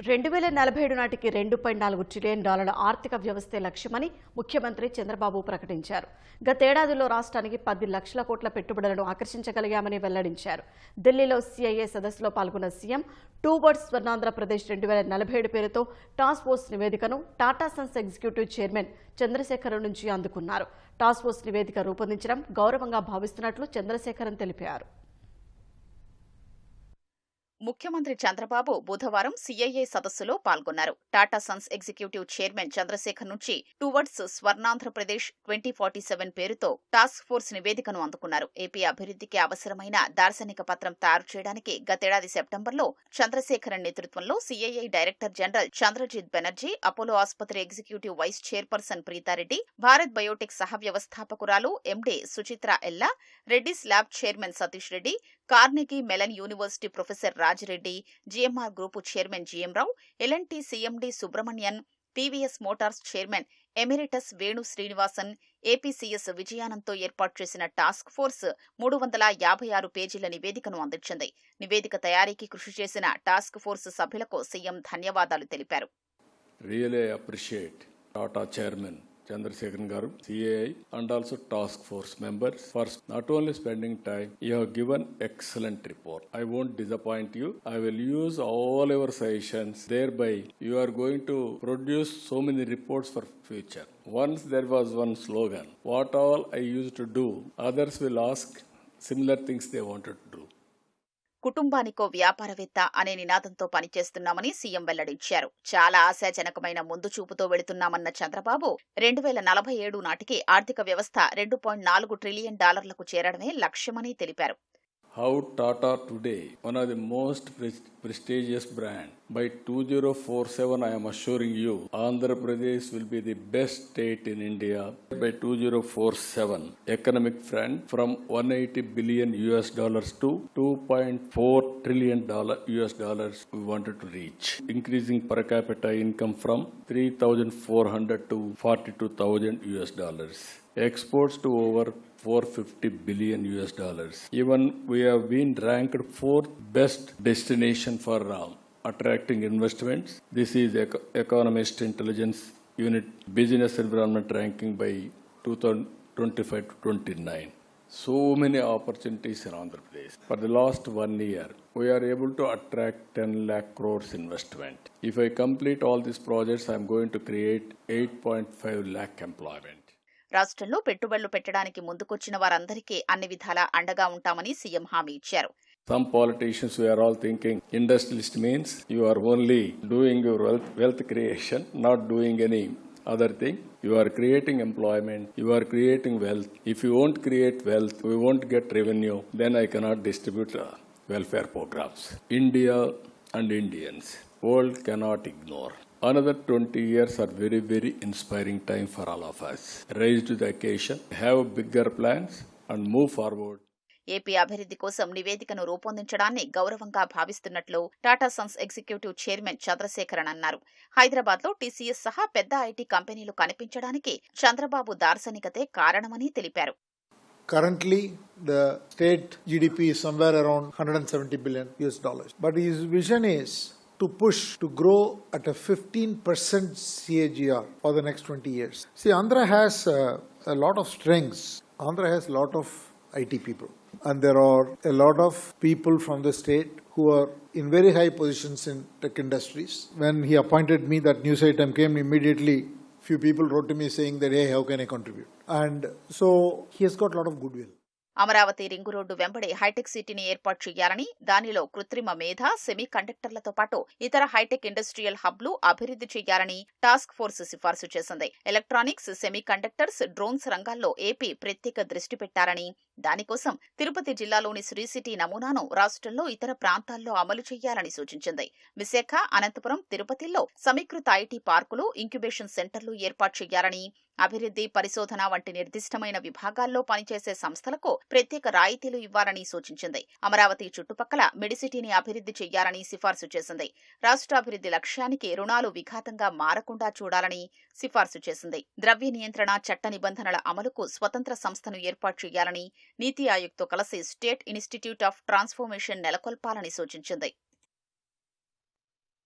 రెండు వేల నలభై ఏడు నాటికి రెండు పాయింట్ నాలుగు ట్రిలియన్ డాలర్ల ఆర్థిక వ్యవస్థే లక్ష్యమని ముఖ్యమంత్రి చంద్రబాబు ప్రకటించారు. గతేడాదిలో రాష్ట్రానికి పది లక్షల కోట్ల పెట్టుబడులను ఆకర్షించగలిగామని వెల్లడించారు. ఢిల్లీలో సిఐఏ సదస్సులో పాల్గొన్న సీఎం టూ వర్డ్స్ స్వర్ణాంధ్రప్రదేశ్ రెండు వేల నలభై ఏడు పేరుతో టాస్క్ ఫోర్స్ నివేదికను Tata Sons executive chairman Chandrasekhar నుంచి అందుకున్నారు. టాస్క్ ఫోర్స్ నివేదిక రూపొందించడం గౌరవంగా భావిస్తున్నట్లు చంద్రశేఖరన్ తెలిపారు. ముఖ్యమంత్రి చంద్రబాబు బుధవారం సీఐఏ సదస్సులో పాల్గొన్నారు. Tata Sons executive chairman Chandrasekhar నుంచి towards Swarnandhra Pradesh twenty forty seven పేరుతో టాస్క్ ఫోర్స్ నివేదికను అందుకున్నారు. ఏపీ అభివృద్ధికి అవసరమైన దార్శనిక పత్రం తయారు చేయడానికి గతేడాది సెప్టెంబర్లో చంద్రశేఖరన్ నేతృత్వంలో CII director general Chandrajit Banerjee Apollo ఆసుపత్రి executive vice chairperson Preetha Reddy Bharat biotech సహ వ్యవస్థాపకురాలు MD Suchitra Ella Reddy's lab chairman Satish Reddy Carnegie Mellon university professor Raj Reddy GMR group chairman GM Rao L&T CMD Subrahmanyan TVS motors chairman emeritus Venu Srinivasan APCS విజయానంతో ఏర్పాటు చేసిన task force మూడు వందల యాభై ఆరు పేజీల నివేదికను అందించింది. నివేదిక తయారీకి కృషి చేసిన టాస్క్ ఫోర్స్ సభ్యులకు సీఎం ధన్యవాదాలు తెలిపారు. Really appreciate Tata chairman Chairman Chandrasekharan Garu, CAI, and also task force members for not only spending time, you have given excellent report. I won't disappoint you. I will use all your suggestions. Thereby, you are going to produce so many reports for future. Once there was one slogan, what all I used to do, others will ask similar things they wanted to do. కుటుంబానికో వ్యాపారవేత్త అనే నినాదంతో పనిచేస్తున్నామని CM వెల్లడించారు. చాలా ఆశాజనకమైన ముందు చూపుతో వెళుతున్నామన్న చంద్రబాబు రెండు వేల నలభై ఏడు నాటికి ఆర్థిక వ్యవస్థ రెండు పాయింట్ నాలుగు ట్రిలియన్ డాలర్లకు చేరడమే లక్ష్యమని తెలిపారు. How Tata today, one of the most prestigious brand. By 2047, I am assuring you, Andhra Pradesh will be the best state in India. By 2047, economic front from 180 billion US dollars to 2.4 trillion dollar US dollars we wanted to reach. Increasing per capita income from 3,400 to 42,000 US dollars. Exports to over 450 billion US dollars. Even we have been ranked fourth best destination for uh, attracting investments. This is Eco- Economist Intelligence Unit Business Environment ranking by 2025 to 29. So many opportunities in Andhra Pradesh. For the last one year, we are able to attract 10 lakh crores investment. If I complete all these projects, I am going to create 8.5 lakh employment. రాష్ట్రంలో పెట్టుబడులు పెట్టడానికి ముందుకొచ్చిన వారందరికీ అన్ని విధాలా అండగా ఉంటామని CM హామీ ఇచ్చారు Some politicians we are all thinking industrialist means you are only doing your wealth, wealth creation, not doing any other thing. You are creating employment, you are creating wealth. If you won't create wealth, we won't get revenue, then I cannot distribute uh, welfare programs. India and Indians, world cannot ignore. Another 20 years are very, very inspiring time for all of us. Rise to the occasion, have bigger plans, and move forward. AP అభివృద్ధి కోసం నివేదికను రూపొందించడాన్ని గౌరవంగా భావిస్తున్నట్లు Tata Sons executive chairman Chandrasekaran అన్నారు హైదరాబాద్లో TCS సహా పెద్ద ఐటీ కంపెనీలు కనిపించడానికి చంద్రబాబు దార్శనికతే కారణమని తెలిపారు Currently, the state GDP is somewhere around 170 billion US dollars. But his vision is to push to grow at a 15% CAGR for the next 20 years. See, Andhra has uh, a lot of strengths. Andhra has a lot of IT people. And there are a lot of people from the state who are in very high positions in tech industries. When he appointed me, that news item came immediately. Few people wrote to me saying that, hey, how can I contribute? And so he has got a lot of goodwill. Amaravati ring road వెంబడి hitech సిటీని ఏర్పాటు చేయాలని దానిలో కృత్రిమ మేధ semi కండక్టర్లతో పాటు ఇతర hitech industrial హబ్లు అభివృద్ధి చేయాలని టాస్క్ ఫోర్స్ సిఫార్సు చేసింది. ఎలక్ట్రానిక్స్ సెమీ కండక్టర్స్ డ్రోన్స్ రంగాల్లో ఏపీ ప్రత్యేక దృష్టి పెట్టారని దానికోసం తిరుపతి జిల్లాలోని శ్రీ సిటీ నమూనాను రాష్ట్రంలో ఇతర ప్రాంతాల్లో అమలు చేయాలని సూచించింది. విశాఖ అనంతపురం తిరుపతిలో సమీకృత ఐటీ పార్కులు ఇంక్యుబేషన్ సెంటర్లు ఏర్పాటు చేయాలని అభివృద్ధి పరిశోధన వంటి నిర్దిష్టమైన విభాగాల్లో పనిచేసే సంస్థలకు ప్రత్యేక రాయితీలు ఇవ్వాలని సూచించింది. అమరావతి చుట్టుపక్కల మెడిసిటీని అభివృద్ధి చేయాలని సిఫార్సు చేసింది. రాష్ట్ర అభివృద్ధి లక్ష్యానికి రుణాలు విఘాతంగా మారకుండా చూడాలని సిఫార్సు చేసింది. ద్రవ్య నియంత్రణ చట్ట నిబంధనల అమలుకు స్వతంత్ర సంస్థను ఏర్పాటు చేయాలని నీతి ఆయోగ్తో కలిసి స్టేట్ ఇన్స్టిట్యూట్ ఆఫ్ ట్రాన్స్ఫర్మేషన్ నెలకొల్పాలని సూచించింది.